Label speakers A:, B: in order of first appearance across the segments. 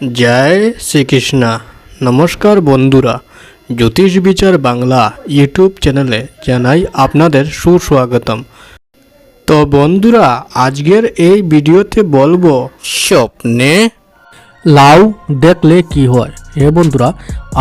A: জয় শ্রীকৃষ্ণা। নমস্কার বন্ধুরা, জ্যোতিষ বিচার বাংলা ইউটিউব চ্যানেলে জানাই আপনাদের সুস্বাগতম। তো বন্ধুরা, আজকের এই ভিডিওতে বলব, স্বপ্নে
B: লাউ দেখলে কি হয়? হে বন্ধুরা,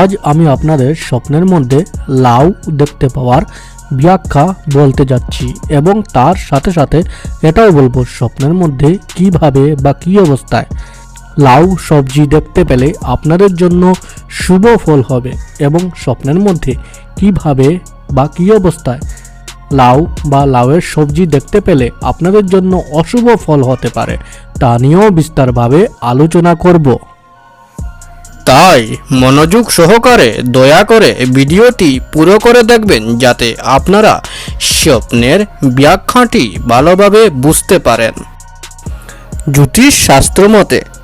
B: আজ আমি আপনাদের স্বপ্নের মধ্যে লাউ দেখতে পাওয়ার ব্যাখ্যা বলতে যাচ্ছি এবং তার সাথে সাথে এটাও বলব, স্বপ্নের মধ্যে কীভাবে বা কী অবস্থায় লাউ সবজি দেখতে পেলে আপনাদের জন্য শুভ ফল হবে এবং স্বপ্নের মধ্যে কীভাবে বা কী অবস্থায় লাউ বা লাউয়ের সবজি দেখতে পেলে আপনাদের জন্য অশুভ ফল হতে পারে তা নিয়েও বিস্তারভাবে আলোচনা করব।
A: তাই মনোযোগ সহকারে দয়া করে ভিডিওটি পুরো করে দেখবেন যাতে আপনারা স্বপ্নের ব্যাখ্যাটি ভালোভাবে বুঝতে পারেন। জ্যোতিষ শাস্ত্র মতে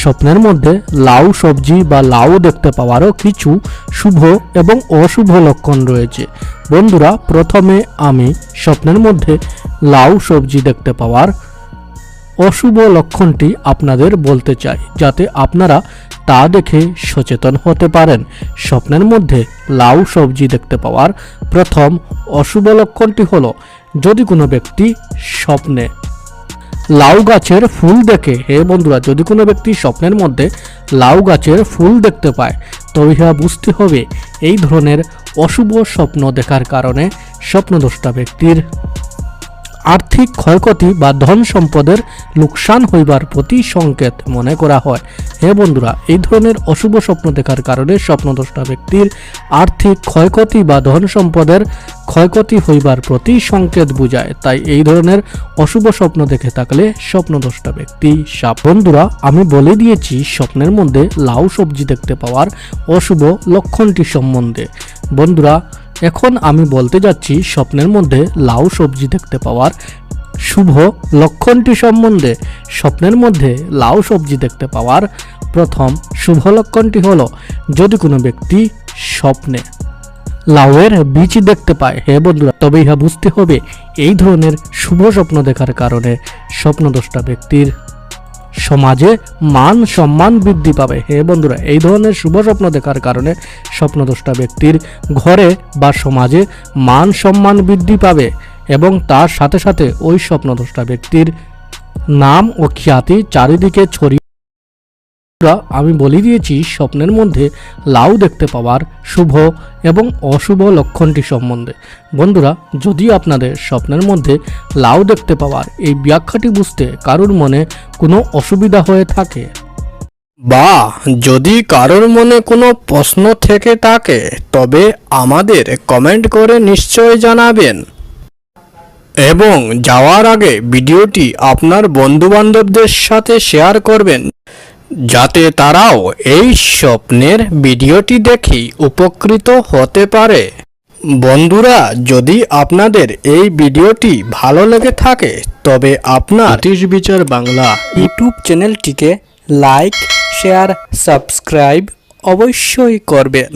B: স্বপ্নের মধ্যে লাউ সবজি বা লাউ দেখতে পাওয়ারও কিছু শুভ এবং অশুভ লক্ষণ রয়েছে। বন্ধুরা, প্রথমে আমি স্বপ্নের মধ্যে লাউ সবজি দেখতে পাওয়ার অশুভ লক্ষণটি আপনাদের বলতে চাই, যাতে আপনারা তা দেখে সচেতন হতে পারেন। স্বপ্নের মধ্যে লাউ সবজি দেখতে পাওয়ার প্রথম অশুভ লক্ষণটি হলো, যদি কোনো ব্যক্তি স্বপ্নে লাউ গাছের ফুল দেখে, হে বন্ধুরা, যদি কোনো ব্যক্তি স্বপ্নের মধ্যে লাউ গাছের ফুল দেখতে পায় তবে ইহা বুঝতে হবে এই ধরনের অশুভ স্বপ্ন দেখার কারণে স্বপ্নদ্রষ্টা ব্যক্তির আর্থিক ক্ষয়ক্ষতি বা ধন সম্পদের লোকসান হইবার প্রতি সংকেত মনে করা হয়। হে বন্ধুরা, এই ধরনের অশুভ স্বপ্ন দেখার কারণে স্বপ্নদ্রষ্টা ব্যক্তির আর্থিক ক্ষয়ক্ষতি বা ধন সম্পদের ক্ষয়ক্ষতি হইবার প্রতি সংকেত বুঝায়। তাই এই ধরনের অশুভ স্বপ্ন দেখে থাকলে স্বপ্নদ্রষ্টা ব্যক্তি সাপ। বন্ধুরা, আমি বলে দিয়েছি, স্বপ্নের মধ্যে লাউ সবজি দেখতে পাওয়ার অশুভ লক্ষণটি সম্বন্ধে। বন্ধুরা, এখন আমি বলতে যাচ্ছি, স্বপ্নের মধ্যে লাউ সবজি দেখতে পাওয়ার শুভ লক্ষণটি সম্বন্ধে স্বপ্নের মধ্যে লাউ সবজি দেখতে পাওয়ার প্রথম শুভ লক্ষণটি হলো, যদি কোনো ব্যক্তি স্বপ্নে লাউয়ের বীজ দেখতে পায়, হে বন্ধুরা তবে ইহা বুঝতে হবে, এই ধরনের শুভ স্বপ্ন দেখার কারণে স্বপ্নদ্রষ্টা ব্যক্তির সমাজে মান সম্মান বৃদ্ধি পাবে। হে বন্ধুরা, এই ধরনের শুভ স্বপ্ন দেখার কারণে স্বপ্নদ্রষ্টা ব্যক্তির ঘরে বা সমাজে মান সম্মান বৃদ্ধি পাবে। এবং তার সাথে সাথে ওই স্বপ্নদ্রষ্টা ব্যক্তির নাম ও খ্যাতি চারিদিকে ছড়িয়ে আমি বলে দিয়েছি, স্বপ্নের মধ্যে লাউ দেখতে পাওয়ার শুভ এবং অশুভ লক্ষণটি সম্বন্ধে। বন্ধুরা, যদি আপনাদের স্বপ্নের মধ্যে লাউ দেখতে পাওয়ার এই ব্যাখ্যাটি বুঝতে কারোর মনে কোনো অসুবিধা হয়ে থাকে?
A: বা যদি কারোর মনে কোনো প্রশ্ন থেকে থাকে, তবে আমাদের কমেন্ট করে নিশ্চয় জানাবেন। এবং যাওয়ার আগে ভিডিওটি আপনার বন্ধুবান্ধবদের সাথে শেয়ার করবেন যাতে তারাও এই স্বপ্নের ভিডিওটি দেখে উপকৃত হতে পারে। বন্ধুরা যদি আপনাদের এই ভিডিওটি ভালো লেগে থাকে তবে আপনার জ্যোতিষ বিচার বাংলা ইউটিউব চ্যানেলটিকে লাইক শেয়ার সাবস্ক্রাইব অবশ্যই করবেন।